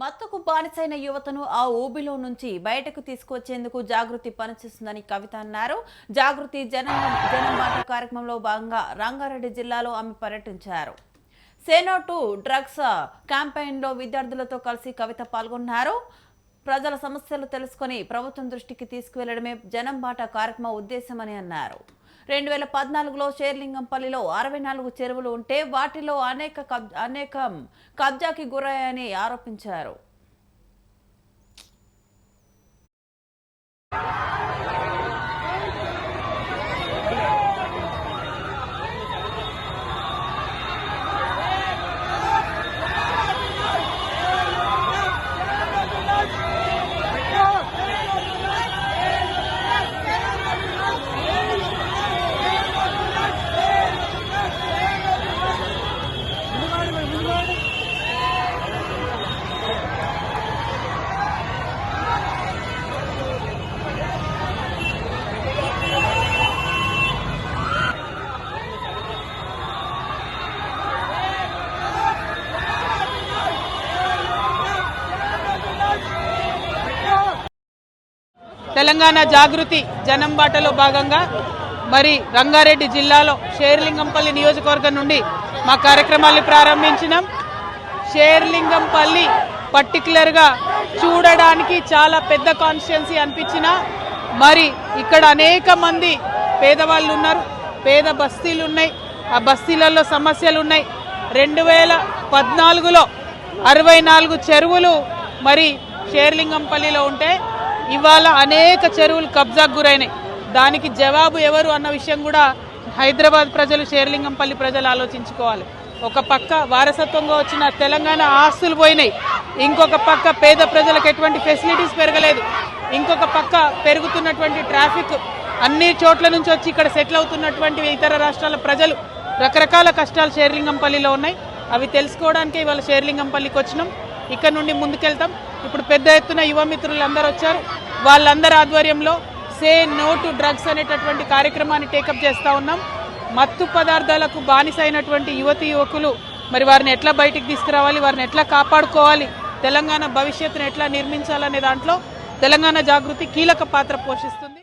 మత్తుకు బానిసైన యువతను ఆ ఊబిలో నుంచి బయటకు తీసుకొచ్చేందుకు జాగృతి పనిచేస్తుందని కవిత అన్నారు. జాగృతి జనం జనం మాట కార్యక్రమంలో భాగంగా రంగారెడ్డి జిల్లాలో ఆమె పర్యటించారు. సేనో టు డ్రగ్స్ క్యాంపెయిన్లో విద్యార్థులతో కలిసి కవిత పాల్గొన్నారు. ప్రజల సమస్యలు తెలుసుకొని ప్రభుత్వం దృష్టికి తీసుకువెళ్ళడమే జనం బాట కార్యక్రమ ఉద్దేశమని అన్నారు. రెండు వేల పద్నాలుగులో షేర్లింగంపల్లిలో అరవై నాలుగు చెరువులు ఉంటే వాటిలో అనేక కబ్ అనేకం కబ్జాకి గురయ్యాయని ఆరోపించారు. తెలంగాణ జాగృతి జనం బాటలో భాగంగా మరి రంగారెడ్డి జిల్లాలో షేర్లింగంపల్లి నియోజకవర్గం నుండి మా కార్యక్రమాన్ని ప్రారంభించినాం. షేర్లింగంపల్లి పర్టికులర్గా చూడడానికి చాలా పెద్ద కాన్స్టిట్యున్సీ అనిపించిన మరి ఇక్కడ అనేక మంది పేదవాళ్ళు ఉన్నారు. పేద బస్తీలు ఉన్నాయి. ఆ బస్తీలలో సమస్యలు ఉన్నాయి. రెండు వేల పద్నాలుగులో అరవై నాలుగు చెరువులు మరి షేర్లింగంపల్లిలో ఉంటే ఇవాళ అనేక చెరువులు కబ్జాకు గురైనాయి. దానికి జవాబు ఎవరు అన్న విషయం కూడా హైదరాబాద్ ప్రజలు షేర్లింగంపల్లి ప్రజలు ఆలోచించుకోవాలి. ఒక పక్క వారసత్వంగా వచ్చిన తెలంగాణ ఆస్తులు పోయినాయి. ఇంకొక పక్క పేద ప్రజలకు ఎటువంటి ఫెసిలిటీస్ పెరగలేదు. ఇంకొక పక్క పెరుగుతున్నటువంటి ట్రాఫిక్. అన్ని చోట్ల నుంచి వచ్చి ఇక్కడ సెటిల్ అవుతున్నటువంటి ఇతర రాష్ట్రాల ప్రజలు రకరకాల కష్టాలు షేర్లింగంపల్లిలో ఉన్నాయి. అవి తెలుసుకోవడానికే ఇవాళ షేర్లింగంపల్లికి వచ్చినాం. ఇక్కడ నుండి ముందుకెళ్తాం. ఇప్పుడు పెద్ద ఎత్తున యువ మిత్రులు అందరూ వచ్చారు. వాళ్ళందరి ఆధ్వర్యంలో సే నో టు డ్రగ్స్ అనేటటువంటి కార్యక్రమాన్ని టేకప్ చేస్తూ ఉన్నాం. మత్తు పదార్థాలకు బానిస అయినటువంటి యువతి యువకులు మరి వారిని ఎట్లా బయటికి తీసుకురావాలి వారిని ఎట్లా కాపాడుకోవాలి తెలంగాణ భవిష్యత్తును ఎట్లా నిర్మించాలనే దాంట్లో తెలంగాణ జాగృతి కీలక పాత్ర పోషిస్తుంది.